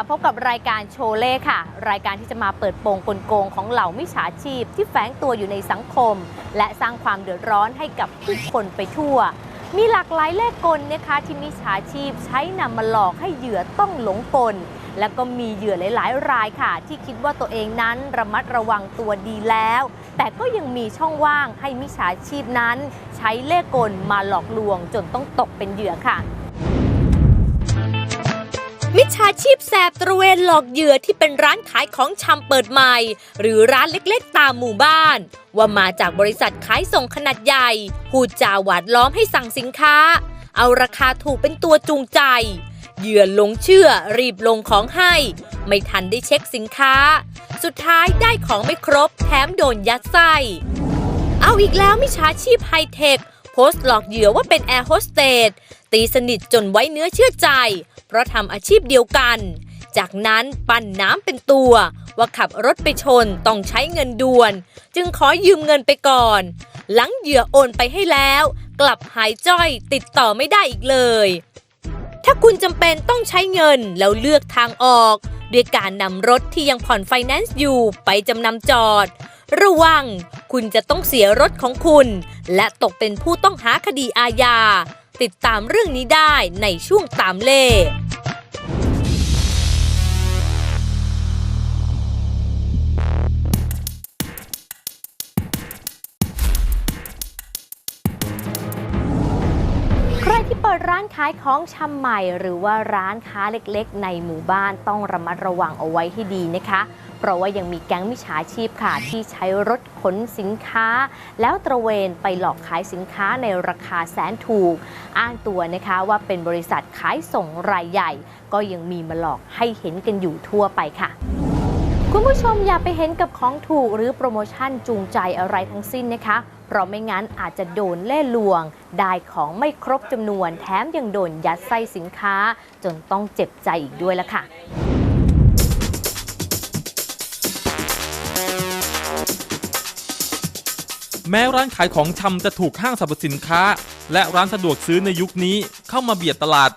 สวัสดีค่ะพบกับรายการโชเล่ค่ะ รายการที่จะมาเปิดโปงกลโกงของเหล่ามิจฉาชีพ ที่แฝงตัวอยู่ในสังคม และสร้างความเดือดร้อนให้กับผู้คนไปทั่ว มีหลากหลายเลขกลนะคะที่มิจฉาชีพใช้นำมาหลอกให้เหยื่อต้องหลงกลและก็มีเหยื่อหลายๆ รายค่ะ ที่คิดว่าตัวเองนั้นระมัดระวังตัวดีแล้ว แต่ก็ยังมีช่องว่างให้มิจฉาชีพนั้น ใช้เลขกลมาหลอกลวงจนต้องตกเป็นเหยื่อค่ะ มิจฉาชีพแสบตระเวนหลอกเหยื่อที่เป็นร้านขายของชำเปิดใหม่ หรือร้านเล็กๆตามหมู่บ้าน ว่ามาจากบริษัทขายส่งขนาดใหญ่พูดจาหวาดล้อมให้สั่งสินค้า เอาราคาถูกเป็นตัวจูงใจ เหยื่อหลงเชื่อรีบลงของให้ ไม่ทันได้เช็คสินค้า สุดท้ายได้ของไม่ครบแถมโดนยัดไส้ เอาอีกแล้วมิจฉาชีพไฮเทคโพสต์หลอกเหยื่อว่าเป็นแอร์โฮสเตสตีสนิทจนไว้เนื้อเชื่อใจ เพราะทำอาชีพเดียวกัน จากนั้นปั้นน้ำเป็นตัว ว่าขับรถไปชนต้องใช้เงินด่วน จึงขอยืมเงินไปก่อน หลังเหยื่อโอนไปให้แล้ว กลับหายจ้อยติดต่อไม่ได้อีกเลย ถ้าคุณจำเป็นต้องใช้เงินแล้วเลือกทางออกด้วยการนำรถที่ยังผ่อนไฟแนนซ์อยู่ไปจำนำจอด ระวัง คุณจะต้องเสียรถของคุณ และตกเป็นผู้ต้องหาคดีอาญา ติดตามเรื่องนี้ได้ในช่วงตามเล่ ร้านขายของชำใหม่ หรือว่าร้านค้าเล็กๆ ในหมู่บ้านต้องระมัดระวังเอาไว้ให้ดีนะคะ เพราะว่ายังมีแก๊งมิจฉาชีพค่ะที่ใช้รถขนสินค้า แล้วตระเวนไปหลอกขายสินค้าในราคาแสนถูก อ้างตัวนะคะว่าเป็นบริษัทขายส่งรายใหญ่ ก็ยังมีมาหลอกให้เห็นกันอยู่ทั่วไปค่ะคุณผู้ชมอย่าไปเห็นกับของถูกหรือโปรโมชั่นจูงใจอะไรทั้งสิ้นนะคะ เพราะไม่งั้นอาจจะโดนเล่ห์ลวง ได้ของไม่ครบจำนวนแถมยังโดนยัดไส้สินค้า จนต้องเจ็บใจอีกด้วยล่ะค่ะแม้ร้านขายของชำจะถูกห้างสรรพสินค้า และร้านสะดวกซื้อในยุคนี้เข้ามาเบียดตลาด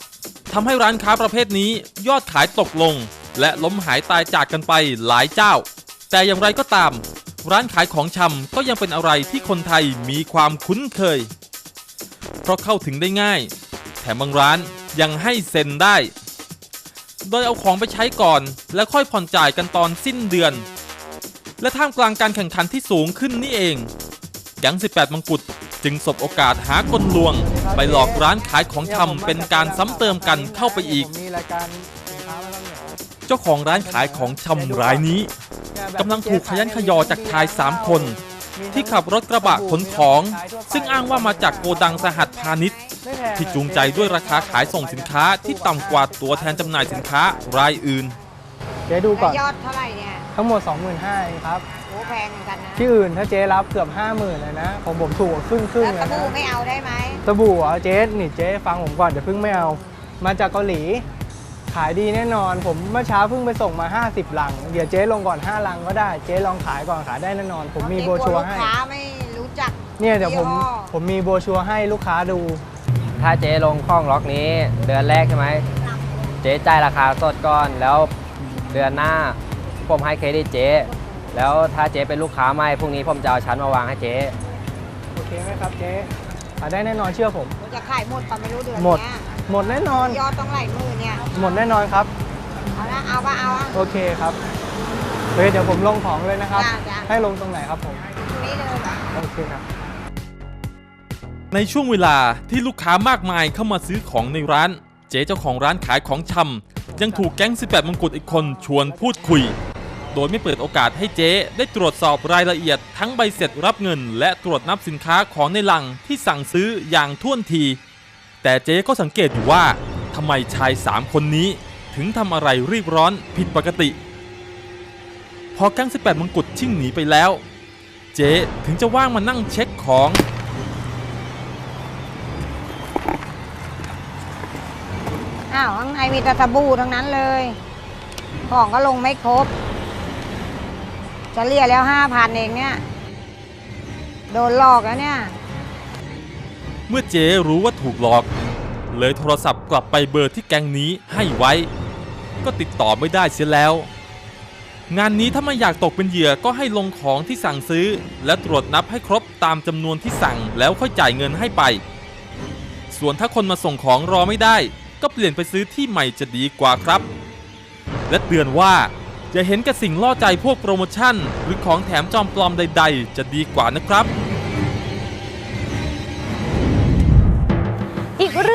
ทำให้ร้านค้าประเภทนี้ยอดขายตกลง และล้มหายตายจากกันไปหลายเจ้า แต่อย่างไรก็ตาม ร้านขายของชำก็ยังเป็นอะไรที่คนไทยมีความคุ้นเคย เพราะเข้าถึงได้ง่าย แถมบางร้านยังให้เซ็นได้ โดยเอาของไปใช้ก่อน แล้วค่อยผ่อนจ่ายกันตอนสิ้นเดือน และท่ามกลางการแข่งขันที่สูงขึ้นนี่เองแก๊ง18 มังกุฎจึงสบโอกาสหากลลวง ไปหลอกร้านขายของชำเป็นการซ้ำเติมกันเข้าไปอีก เจ้าของร้านขายของชำรายนี้ กำลังถูกขยันขยอจากชาย 3 คน ที่ขับรถกระบะขนของ ซึ่งอ้างว่ามาจากโกดังสหัสพาณิชย์ไม่แพงที่จูงใจด้วยราคาขายส่งสินค้าที่ต่ำกว่าตัวแทนจำหน่ายสินค้ารายอื่น เจ๊ดูก่อน ยอดเท่าไหร่เนี่ย ทั้งหมด 25,000เองครับ โอ้แพงเหมือนกันนะที่อื่นถ้าเจ๊รับเกือบ 50,000เลยนะของผมถูกกว่าครึ่งครึ่งแล้วเลยสบู่นะไม่เอาได้ไหมสบู่เหรอเจ๊นี่เจ๊ฟังผมก่อนเดี๋ยวเพิ่งไม่เอา มาจากเกาหลี ขายดีแน่นอน ผมเมื่อเช้าเพิ่งไปส่งมา 50 ลัง เดี๋ยวเจ๊ลงก่อน 5 ลังก็ได้ เจ๊ลองขายก่อนขายได้แน่นอน ผมมีโบรชัวร์ให้ลูกค้าไม่รู้จักเนี่ยเดี๋ยวผมยี่ห้อผมมีโบรชัวร์ให้ลูกค้าดู ถ้าเจ๊ลงข้องล็อกนี้ เดือนแรกใช่ไหม เจ๊จ่ายราคาสดก่อน แล้วเดือนหน้าผมให้เครดิตเจ๊ แล้วถ้าเจ๊เป็นลูกค้าใหม่พรุ่งนี้ผมจะเอาชั้นมาวางให้เจ๊ โอเคไหมครับเจ๊ขายได้แน่นอนเชื่อผม จะขายหมดปะไม่รู้เดือนหมด เนี้ย หมดแน่นอน ยอดต้องไหลายหมือเนี่ย หมดแน่นอนครับ เอาละเอาปะเอาอะ โอเคครับเฮ้ยเดี๋ยวผมลงของเลยนะครับ จ้าจ้าให้ลงตรงไหนครับผมนี่เลยเหรอ โอเคครับ ในช่วงเวลาที่ลูกค้ามากมายเข้ามาซื้อของในร้าน เจ๊เจ้าของร้านขายของชำยังถูกแก๊ง 18 มงกุฎอีกคนชวนพูดคุย โดยไม่เปิดโอกาสให้เจ๊ได้ตรวจสอบรายละเอียดทั้งใบเสร็จรับเงิน และตรวจนับสินค้าของในลังที่สั่งซื้ออย่างท่วนที แต่เจ๊ก็สังเกตอยู่ว่าทำไมชาย3คนนี้ ถึงทำอะไรรีบร้อนผิดปกติ พอแก๊ง18 มงกุฎชิ่งหนีไปแล้ว เจ๊ถึงจะว่างมานั่งเช็คของ อ้าวข้างในมีแต่สบู่ทั้งนั้นเลย ของก็ลงไม่ครบ จะเรียแล้วห้าพันเองเนี่ย โดนหลอกแล้วเนี่ย เมื่อเจ๊รู้ว่าถูกหลอก เลยโทรศัพท์กลับไปเบอร์ที่แก๊งนี้ให้ไว้ ก็ติดต่อไม่ได้เสียแล้ว งานนี้ถ้าไม่อยากตกเป็นเหยื่อก็ให้ลงของที่สั่งซื้อ และตรวจนับให้ครบตามจำนวนที่สั่งแล้วค่อยจ่ายเงินให้ไป ส่วนถ้าคนมาส่งของรอไม่ได้ ก็เปลี่ยนไปซื้อที่ใหม่จะดีกว่าครับ และเตือนว่าจะเห็นกับสิ่งล่อใจพวกโปรโมชั่น หรือของแถมจอมปลอมใด ๆ จะดีกว่านะครับ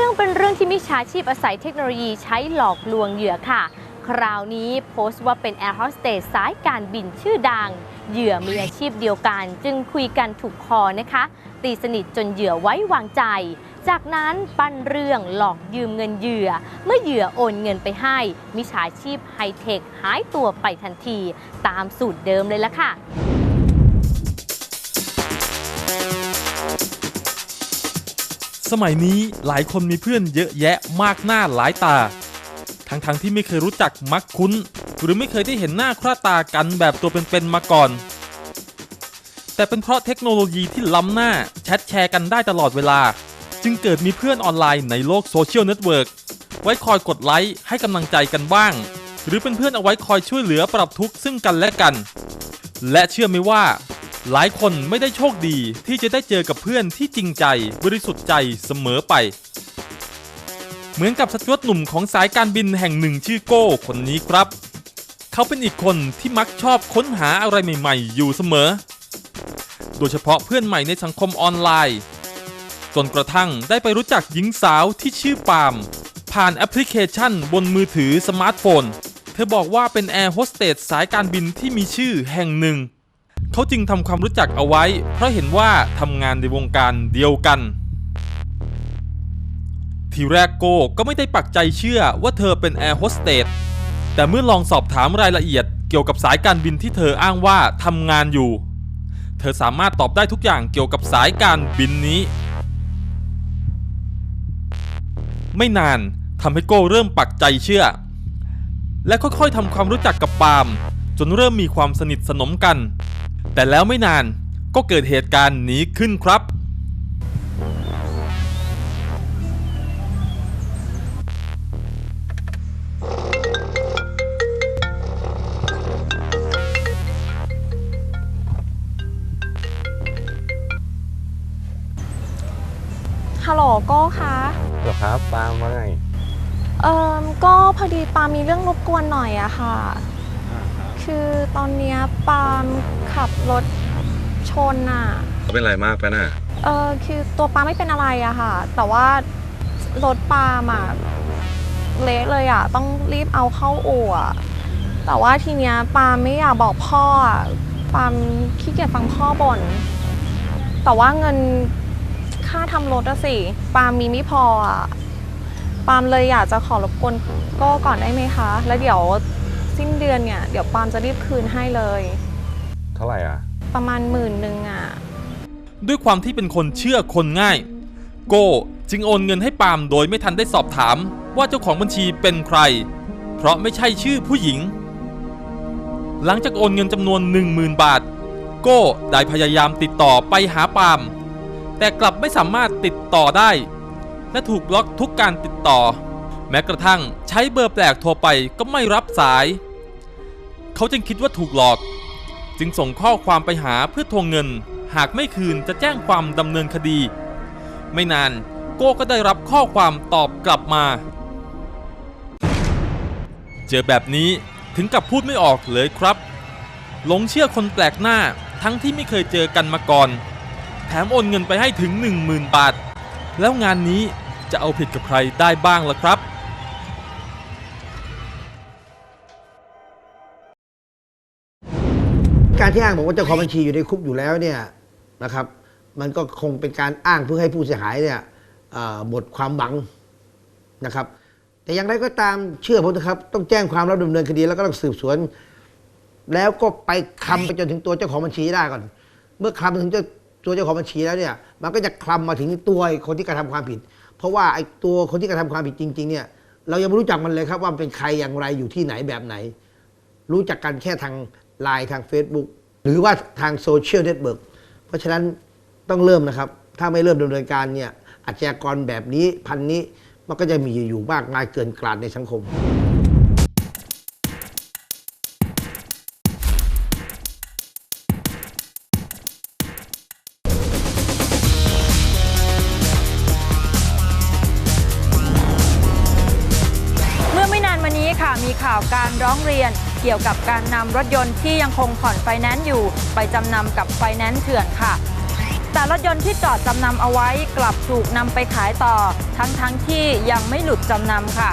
รื่องเป็นเรื่องที่มิจฉาชีพอาศัยเทคโนโลยีใช้หลอกลวงเหยื่อค่ะ คราวนี้โพสต์ว่าเป็นแอร์โฮสเตสสายการบินชื่อดัง เหยื่อมีอาชีพเดียวกัน จึงคุยกันถูกคอนะคะ ตีสนิทจนเหยื่อไว้วางใจ จากนั้นปั้นเรื่องหลอกยืมเงินเหยื่อ เมื่อเหยื่อโอนเงินไปให้ มิจฉาชีพไฮเทคหายตัวไปทันที ตามสูตรเดิมเลยละค่ะ สมัยนี้หลายคนมีเพื่อนเยอะแยะมากหน้าหลายตา ทั้งๆทที่ไม่เคยรู้จักมักคุ้น หรือไม่เคยได้เห็นหน้าค่าตากันแบบตัวเป็นๆมาก่อน แต่เป็นเพราะเทคโนโลยีที่ล้ำหน้าแชทแชร์กันได้ตลอดเวลา จึงเกิดมีเพื่อนออนไลน์ในโลกโซเชียลเน็ตเวิร์กไว้คอยกดไลค์ให้กำลังใจกันบ้าง หรือเป็นเพื่อนเอาไว้คอยช่วยเหลือปรับทุกข์ซึ่งกันและกัน และเชื่อไหมว่า หลายคนไม่ได้โชคดีที่จะได้เจอกับเพื่อนที่จริงใจบริสุทธิ์ใจเสมอไป เหมือนกับสจวตหนุ่มของสายการบินแห่งหนึ่งชื่อโก้คนนี้ครับ เขาเป็นอีกคนที่มักชอบค้นหาอะไรใหม่ ๆ อยู่เสมอ โดยเฉพาะเพื่อนใหม่ในสังคมออนไลน์ จนกระทั่งได้ไปรู้จักหญิงสาวที่ชื่อปาล์มผ่านแอปพลิเคชันบนมือถือสมาร์ทโฟน เธอบอกว่าเป็นแอร์โฮสเตสสายการบินที่มีชื่อแห่งหนึ่ง เขาจึงทำความรู้จักเอาไว้ เพราะเห็นว่าทำงานในวงการเดียวกัน ทีแรกโก้ก็ไม่ได้ปักใจเชื่อว่าเธอเป็นแอร์โฮสเตสแต่เมื่อลองสอบถามรายละเอียดเกี่ยวกับสายการบินที่เธออ้างว่าทำงานอยู่ เธอสามารถตอบได้ทุกอย่างเกี่ยวกับสายการบินนี้ ไม่นานทำให้โก้เริ่มปักใจเชื่อ และค่อยๆทำความรู้จักกับปาล์มจนเริ่มมีความสนิทสนมกัน แต่แล้วไม่นานก็เกิดเหตุการณ์นี้ขึ้นครับฮัลโหลโก้คะเหรอครับปาล์มว่าไงเอ่อก็พอดีปามีเรื่องรบกวนหน่อยอะค่ะ คือตอนเนี้ยปาล์มขับ รถชนอะเป็นไรมากปะน่ะเออคือตัวปาล์มไม่เป็นอะไรอะค่ะ แต่ว่ารถปาล์มอะเละเลยอะต้องรีบเอาเข้าอู่อะแต่ว่าทีเนี้ยปาล์มไม่อยากบอกพ่ออะปาล์มขี้เกียจฟังพ่อบ่นแต่ว่าเงินค่าทำรถอะสิปาล์มมีไม่พออะปาล์มเลยอยากจะขอรบกวนโก้ก่อนได้ไหมคะ แล้วเดี๋ยวสิ้นเดือนเนี่ย เดี๋ยวปาล์มจะรีบคืนให้เลย เท่าไหร่อะ ประมาณหมื่นหนึ่งอะด้วยความที่เป็นคนเชื่อคนง่าย โก้จึงโอนเงินให้ปาล์มโดยไม่ทันได้สอบถามว่าเจ้าของบัญชีเป็นใคร เพราะไม่ใช่ชื่อผู้หญิง หลังจากโอนเงินจำนวน 10,000 บาท โก้ได้พยายามติดต่อไปหาปาล์มแต่กลับไม่สามารถติดต่อได้ และถูกบล็อกทุกการติดต่อ แม้กระทั่งใช้เบอร์แปลกโทรไปก็ไม่รับสาย เขาจึงคิดว่าถูกหลอก จึงส่งข้อความไปหาเพื่อทวงเงิน หากไม่คืนจะแจ้งความดำเนินคดี ไม่นานโก้ก็ได้รับข้อความตอบกลับมา เจอแบบนี้ถึงกับพูดไม่ออกเลยครับ หลงเชื่อคนแปลกหน้าทั้งที่ไม่เคยเจอกันมาก่อน แถมโอนเงินไปให้ถึง 10,000 บาท แล้วงานนี้จะเอาผิดกับใครได้บ้างล่ะครับ ที่อ้างบอกว่าเจ้าของบัญชีอยู่ในคุกอยู่แล้วเนี่ยนะครับ มันก็คงเป็นการอ้างเพื่อให้ผู้เสียหายเนี่ยหมดความหวังนะครับ แต่อย่างไรก็ตามเชื่อผมนะครับ ต้องแจ้งความรับดำเนินคดีแล้วก็ต้องสืบสวน แล้วก็ไปคลำไปจนถึงตัวเจ้าของบัญชีได้ก่อน เมื่อคลำถึงเจ้าตัวเจ้าของบัญชีแล้วเนี่ย มันก็จะคลำมาถึงตัวคนที่กระทำความผิด เพราะว่าไอ้ตัวคนที่กระทำความผิดจริง ๆ เนี่ยเรายังไม่รู้จักมันเลยครับว่าเป็นใครอย่างไรอยู่ที่ไหนแบบไหน รู้จักกันแค่ทางไลน์ทาง Facebook หรือว่าทางโซเชียลเน็ตเวิร์กเพราะฉะนั้นต้องเริ่มนะครับ ถ้าไม่เริ่มดำเนินการเนี่ยอาชญากรแบบนี้พันนี้มันก็จะมีอยู่มากมายเกินกลาดในสังคมเมื่อไม่นานมานี้ค่ะมีข่าวการร้องเรียน เกี่ยวกับการนำรถยนต์ที่ยังคงผ่อนไฟแนนซ์อยู่ ไปจำนำกับไฟแนนซ์เถื่อนค่ะ แต่รถยนต์ที่จอดจำนำเอาไว้กลับถูกนำไปขายต่อ ทั้งๆทที่ยังไม่หลุดจำนำค่ะ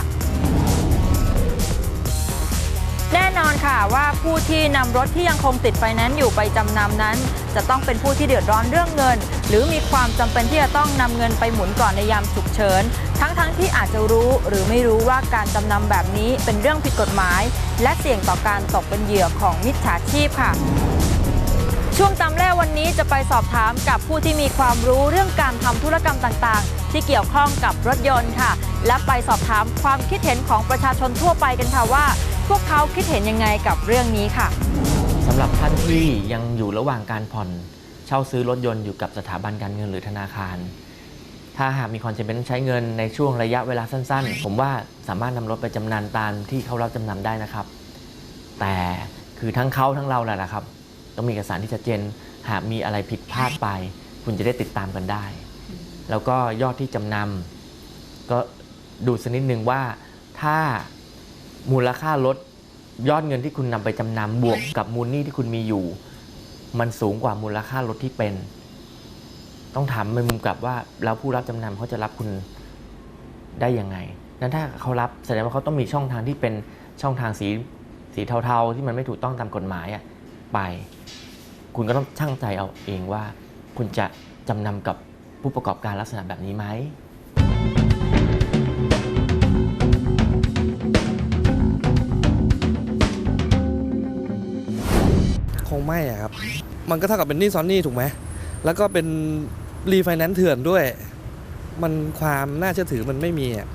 แน่นอนค่ะว่าผู้ที่นำรถที่ยังคงติดไฟแนนซ์อยู่ไปจำนำนั้น จะต้องเป็นผู้ที่เดือดร้อนเรื่องเงิน หรือมีความจำเป็นที่จะต้องนำเงินไปหมุนก่อนในยามฉุกเฉิน ทั้งๆทที่อาจจะรู้หรือไม่รู้ว่าการจำนำแบบนี้เป็นเรื่องผิดกฎหมาย และเสี่ยงต่อการตกเป็นเหยื่อของมิจฉาชีพค่ะ ช่วงจำแรกวันนี้จะไปสอบถามกับผู้ที่มีความรู้เรื่องการทำธุรกรรมต่างๆ ที่เกี่ยวข้องกับรถยนต์ค่ะ และไปสอบถามความคิดเห็นของประชาชนทั่วไปกันค่ะว่า พวกเขาคิดเห็นยังไงกับเรื่องนี้ค่ะสำหรับท่านที่ยังอยู่ระหว่างการผ่อนเช่าซื้อรถยนต์อยู่กับสถาบันการเงินหรือธนาคาร ถ้าหากมีความจำเป็นต้องใช้เงินในช่วงระยะเวลาสั้นๆ ผมว่าสามารถนำรถไปจำนำตามที่เขารับจำนำได้นะครับ แต่คือทั้งเขาทั้งเราแหละนะครับ ต้องมีเอกสารที่ชัดเจน หากมีอะไรผิดพลาดไป คุณจะได้ติดตามกันได้ แล้วก็ยอดที่จำนำก็ดูสักนิดนึงว่าถ้ามูลค่ารถยอดเงินที่คุณนำไปจำนำบวกกับมูลหนี้ที่คุณมีอยู่ มันสูงกว่ามูลค่ารถที่เป็น ต้องถามในมุมกลับว่าแล้วผู้รับจำนำเขาจะรับคุณได้ยังไง นั้นถ้าเขารับแสดงว่าเขาต้องมีช่องทางที่เป็นช่องทางสีสีเทาๆ ที่มันไม่ถูกต้องตามกฎหมายอะไป คุณก็ต้องช่างใจเอาเองว่า คุณจะจำนำกับ ผู้ประกอบการลักษณะแบบนี้ไหมคงไม่อะครับ มันก็เท่ากับเป็นหนี้ซ้อนหนี้ถูกไหม แล้วก็เป็นรีไฟแนนซ์เถื่อนด้วย มันความน่าเชื่อถือมันไม่มีอะ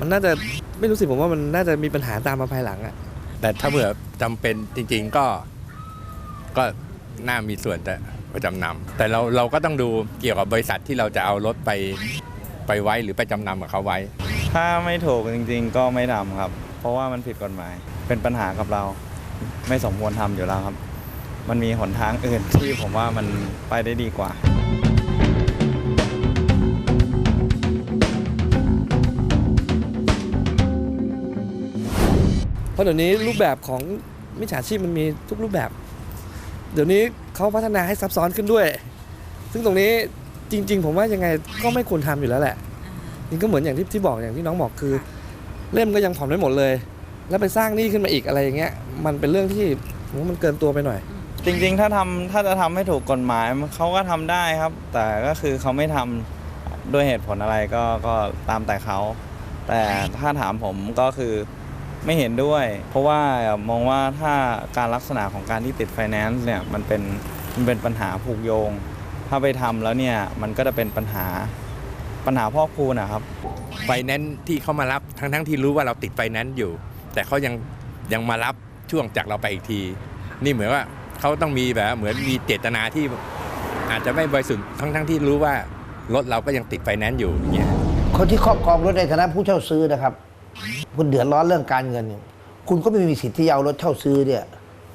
มันน่าจะไม่รู้สิผมว่ามันน่าจะมีปัญหาตามมาภายหลังอะแต่ถ้าเผื่อจำเป็นจริง ๆก็ก็น่ามีส่วนแต่ ไปจำนำแต่เราเราก็ต้องดูเกี่ยวกับบริษัทที่เราจะเอารถไปไปไว้หรือไปจำนำกับเขาไว้ ถ้าไม่ถูกจริงๆ ก็ไม่ทำครับ เพราะว่ามันผิดกฎหมาย เป็นปัญหากับเรา ไม่สมควรทำอยู่แล้วครับ มันมีหนทางอื่นที่ผมว่ามันไปได้ดีกว่าเพราะเดี๋ยวนี้รูปแบบของมิจฉาชีพมันมีทุกรูปแบบ เดี๋ยวนี้ เขาพัฒนาให้ซับซ้อนขึ้นด้วย ซึ่งตรงนี้จริง ๆ ผมว่ายังไงก็ไม่ควรทำอยู่แล้วแหละนี่ก็เหมือนอย่างที่ที่บอกอย่างที่น้องบอกคือ เล่มก็ยังผ่อนไม่หมดเลย แล้วไปสร้างหนี้ขึ้นมาอีกอะไรอย่างเงี้ย มันเป็นเรื่องที่ผมว่ามันเกินตัวไปหน่อย จริง ๆ ถ้าทำถ้าจะทำให้ถูกกฎหมายเขาก็ทำได้ครับ แต่ก็คือเขาไม่ทำด้วยเหตุผลอะไรก็ก็ตามแต่เขาแต่ถ้าถามผมก็คือ ไม่เห็นด้วย เพราะว่ามองว่าถ้าการลักษณะของการที่ติดไฟแนนซ์เนี่ยมันเป็นมันเป็นปัญหาผูกโยง ถ้าไปทำแล้วเนี่ยมันก็จะเป็นปัญหาปัญหาพ่อคูณนะครับไฟแนนซ์ที่เขามารับทั้งทั้งๆที่รู้ว่าเราติดไฟแนนซ์อยู่ แต่เขายังยังมารับช่วงจากเราไปอีกที นี่เหมือนว่าเขาต้องมีแบบเหมือนมีเจตนาที่อาจจะไม่บริสุทธิ์ทั้งทั้งๆที่รู้ว่ารถเราก็ยังติดไฟแนนซ์อยู่อย่างเงี้ยคนที่ครอบครองรถในฐานะผู้เช่าซื้อนะครับ คุณเดือดร้อนเรื่องการเงิน คุณก็ไม่มีสิทธิ์ที่จะเอารถเช่าซื้อเนี่ย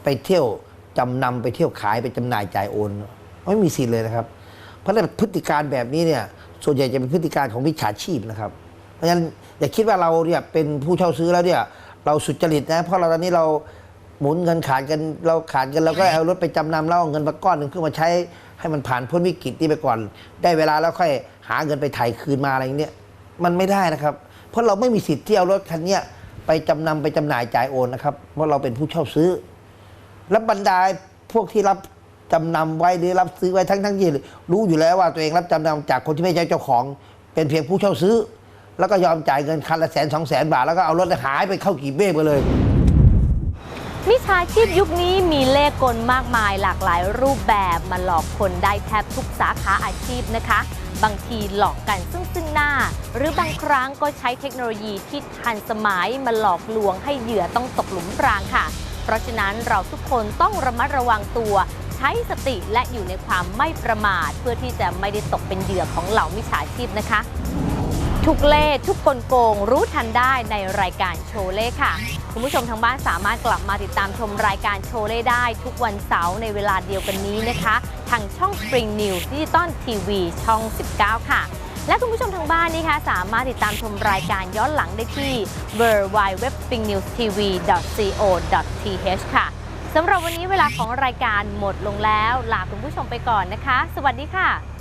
ไปเที่ยวจำนำไปเที่ยวขายไปจำหน่ายจ่ายโอน ไม่มีสิทธิ์เลยนะครับ เพราะฉะนั้นพฤติการแบบนี้เนี่ยส่วนใหญ่จะเป็นพฤติการของมิจฉาชีพนะครับ เพราะฉะนั้นอย่าคิดว่าเราเนี่ยเป็นผู้เช่าซื้อแล้วเนี่ยเราสุจริตนะเพราะเราตอนนี้เราหมุนเงินขาดกันเราขาดกันเราก็เอารถไปจำนำแล้วเอาเงินมาก้อนหนึ่งเพื่อมาใช้ให้มันผ่านพ้นวิกฤตนี้ไปก่อน ได้เวลาแล้วค่อยหาเงินไปไถ่คืนมาอะไรอย่างเนี้ยมันไม่ได้นะครับ เพราะเราไม่มีสิทธิ์ที่เอารถคันเนี้ยไปจำนำไปจำหน่ายจ่ายโอนนะครับ เพราะเราเป็นผู้เช่าซื้อ และบรรดาพวกที่รับจำนำไว้หรือรับซื้อไว้ทั้งทั้งที่รู้อยู่แล้วว่าตัวเองรับจำนำจากคนที่ไม่ใช่เจ้าของ เป็นเพียงผู้เช่าซื้อ แล้วก็ยอมจ่ายเงินคันละแสนสองแสนบาทแล้วก็เอารถหายไปเข้ากี่เบ้ไปเลยมิจฉาชีพยุคนี้มีเลขกลมากมายหลากหลายรูปแบบมาหลอกคนได้แทบทุกสาขาอาชีพนะคะ บางทีหลอกกันซึ่งซึ่งหน้า หรือบางครั้งก็ใช้เทคโนโลยีที่ทันสมัยมาหลอกลวงให้เหยื่อต้องตกหลุมพรางค่ะ เพราะฉะนั้นเราทุกคนต้องระมัดระวังตัว ใช้สติและอยู่ในความไม่ประมาท เพื่อที่จะไม่ได้ตกเป็นเหยื่อของเหล่ามิจฉาชีพนะคะ ทุกเลขทุกกลโกงรู้ทันได้ในรายการโชว์เลขค่ะ คุณผู้ชมทางบ้านสามารถกลับมาติดตามชมรายการโชว์เลขได้ ทุกวันเสาร์ในเวลาเดียวกันนี้นะคะางช่อง Spring News Digital TV ช่อง 19 ค่ะ และคุณผู้ชมทางบ้านนี่คะสามารถติดตามชมรายการย้อนหลังได้ที่ www.springnews.tv.co.th ค่ะสำหรับวันนี้เวลาของรายการหมดลงแล้ว ลาคุณผู้ชมไปก่อนนะคะ สวัสดีค่ะ